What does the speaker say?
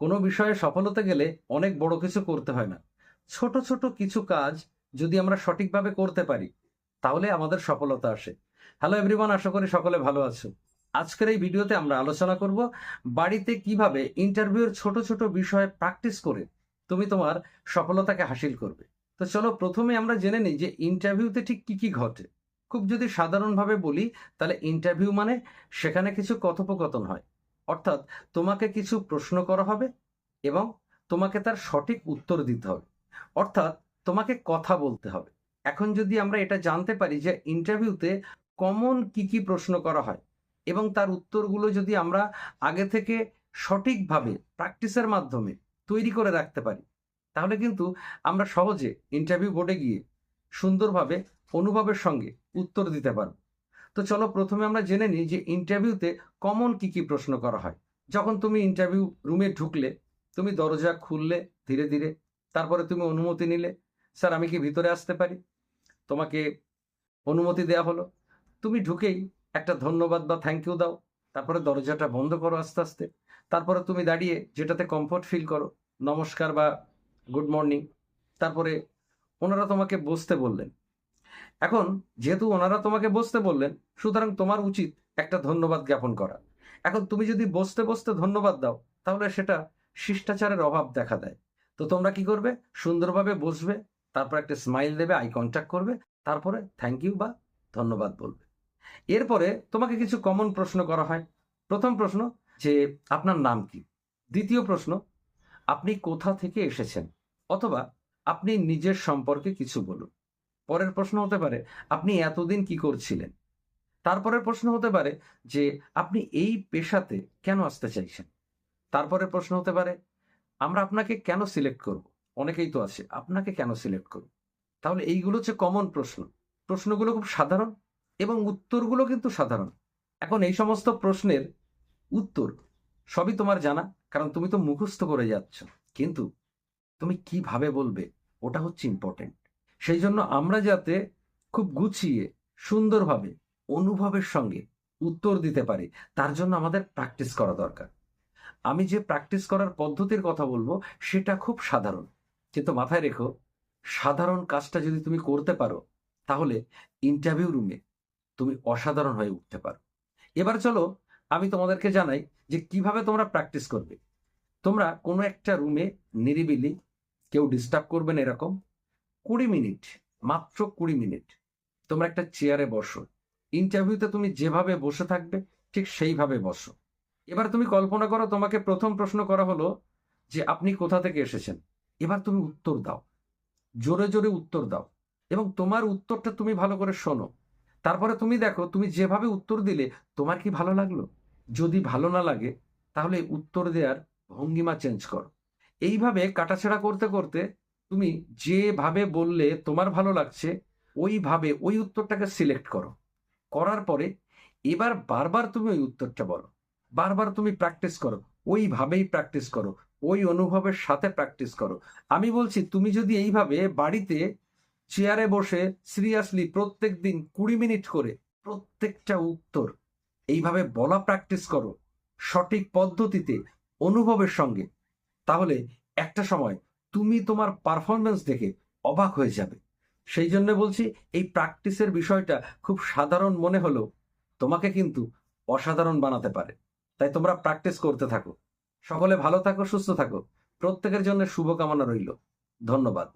কোনো বিষয়ে সফল হতে গেলে অনেক বড় কিছু করতে হয় না। ছোট ছোট কিছু কাজ যদি আমরা সঠিকভাবে করতে পারি, তাহলে আমাদের সফলতা আসে। হ্যালো এভরিওয়ান আশা করি সকলে ভালো আছো। আজকের এই ভিডিওতে আমরা আলোচনা করব বাড়িতে কীভাবে ইন্টারভিউর ছোট ছোট বিষয়ে প্র্যাকটিস করে তুমি তোমার সফলতাকে হাসিল করবে। তো চলো প্রথমে আমরা জেনে নিই যে ইন্টারভিউতে ঠিক কি কি ঘটে। খুব যদি সাধারণভাবে বলি, তাহলে ইন্টারভিউ মানে সেখানে কিছু কথোপকথন হয়। অর্থাৎ তোমাকে কিছু প্রশ্ন করা হবে এবং তোমাকে তার সঠিক উত্তর দিতে হবে। অর্থাৎ তোমাকে কথা বলতে হবে। এখন যদি আমরা এটা জানতে পারি যে ইন্টারভিউতে কমন কি কি প্রশ্ন করা হয় এবং তার উত্তরগুলো যদি আমরা আগে থেকে সঠিকভাবে প্র্যাকটিসের মাধ্যমে তৈরি করে রাখতে পারি, তাহলে কিন্তু আমরা সহজে ইন্টারভিউ বোর্ডে গিয়ে সুন্দরভাবে অনুভবের সঙ্গে উত্তর দিতে পারব। তো চলো প্রথমে আমরা জেনে নিই যে ইন্টারভিউতে কমন কি কি প্রশ্ন করা হয়। যখন তুমি ইন্টারভিউ রুমে ঢুকলে, তুমি দরজা খুললে ধীরে ধীরে, তারপরে তুমি অনুমতি নিলে, স্যার, আমি কি ভিতরে আসতে পারি? তোমাকে অনুমতি দেওয়া হলো। তুমি ঢুকেই একটা ধন্যবাদ বা থ্যাংক ইউ দাও, তারপরে দরজাটা বন্ধ করো আস্তে আস্তে, তারপরে তুমি দাঁড়িয়ে যেটাতে কমফোর্ট ফিল করো, নমস্কার বা গুড মর্নিং তারপরে ওনারা তোমাকে বসতে বললেন। এখন যেহেতু ওনারা তোমাকে বসতে বললেন, সুতরাং তোমার উচিত একটা ধন্যবাদ জ্ঞাপন করা। এখন তুমি যদি বসতে বসতে ধন্যবাদ দাও, তাহলে সেটা শিষ্টাচারের অভাব দেখা দেয়। তো তোমরা কি করবে? সুন্দরভাবে বসবে, তারপর একটা স্মাইল দেবে আই কন্ট্যাক্ট করবে, তারপরে থ্যাংক ইউ বা ধন্যবাদ বলবে। এরপরে তোমাকে কিছু কমন প্রশ্ন করা হয়। প্রথম প্রশ্ন যে, আপনার নাম কি? দ্বিতীয় প্রশ্ন, আপনি কোথা থেকে এসেছেন? অথবা আপনি নিজের সম্পর্কে কিছু বলুন। পরের প্রশ্ন হতে পারে, আপনি এতদিন কি করছিলেন? তারপরের প্রশ্ন হতে পারে যে, আপনি এই পেশাতে কেন আসতে চাইছেন? তারপরের প্রশ্ন হতে পারে, আমরা আপনাকে কেন সিলেক্ট করব? অনেকেই তো আছে, আপনাকে কেন সিলেক্ট করব? তাহলে এইগুলো হচ্ছে কমন প্রশ্ন। প্রশ্নগুলো খুব সাধারণ এবং উত্তরগুলো কিন্তু সাধারণ। এখন এই সমস্ত প্রশ্নের উত্তর সবই তোমার জানা, কারণ তুমি তো মুখস্থ করে যাচ্ছ। কিন্তু তুমি কীভাবে বলবে, ওটা হচ্ছে ইম্পর্টেন্ট সেই জন্য আমরা যাতে খুব গুছিয়ে, সুন্দরভাবে, অনুভবের সঙ্গে উত্তর দিতে পারি, তার জন্য আমাদের প্র্যাকটিস করা দরকার। আমি যে প্র্যাকটিস করার পদ্ধতির কথা বলব, সেটা খুব সাধারণ। কিন্তু মাথায় রেখো, সাধারণ কাজটা যদি তুমি করতে পারো, তাহলে ইন্টারভিউ রুমে তুমি অসাধারণ হয়ে উঠতে পারো। এবার চলো, আমি তোমাদেরকে জানাই যে কীভাবে তোমরা প্র্যাকটিস করবে। তোমরা কোনো একটা রুমে নিরিবিলি, কেউ ডিস্টার্ব করবেন এরকম। কুড়ি মিনিট, মাত্র কুড়ি মিনিট, তোমরা একটা চেয়ারে বসো। ইন্টারভিউতে তুমি যেভাবে বসে থাকবে, ঠিক সেইভাবে বসো। এবার তুমি কল্পনা করো, তোমাকে প্রথম প্রশ্ন করা হলো যে আপনি কোথা থেকে এসেছেন? এবার তুমি উত্তর দাও। জোরে জোরে উত্তর দাও। এবং তোমার উত্তরটা তুমি ভালো করে শোনো। তারপরে তুমি দেখো, তুমি যেভাবে উত্তর দিলে, তোমার কি ভালো লাগল? যদি ভালো না লাগে, তাহলে উত্তর দেওয়ার ভঙ্গিমা চেঞ্জ করো। এইভাবে কাটাছেড়া করতে করতে তুমি যেভাবে বললে তোমার ভালো লাগছে, ওইভাবে ওই উত্তরটাকে সিলেক্ট করো। করার পরে এবার বারবার তুমি ওই উত্তরটা বলো। বারবার তুমি প্র্যাকটিস করো। ওইভাবেই প্র্যাকটিস করো। ওই অনুভবের সাথে প্র্যাকটিস করো। আমি বলছি, তুমি যদি এইভাবে বাড়িতে চেয়ারে বসে সিরিয়াসলি প্রত্যেক দিন কুড়ি মিনিট করে প্রত্যেকটা উত্তর এইভাবে বলা প্র্যাকটিস করো সঠিক পদ্ধতিতে অনুভবের সঙ্গে, তাহলে একটা সময় তুমি তোমার পারফরমেন্স দেখে অবাক হয়ে যাবে। সেই জন্য বলছি, এই প্র্যাকটিসের বিষয়টা খুব সাধারণ মনে হলেও তোমাকে কিন্তু অসাধারণ বানাতে পারে। তাই তোমরা প্র্যাকটিস করতে থাকো। সকলে ভালো থাকো, সুস্থ থাকো। প্রত্যেকের জন্য শুভকামনা রইল। ধন্যবাদ।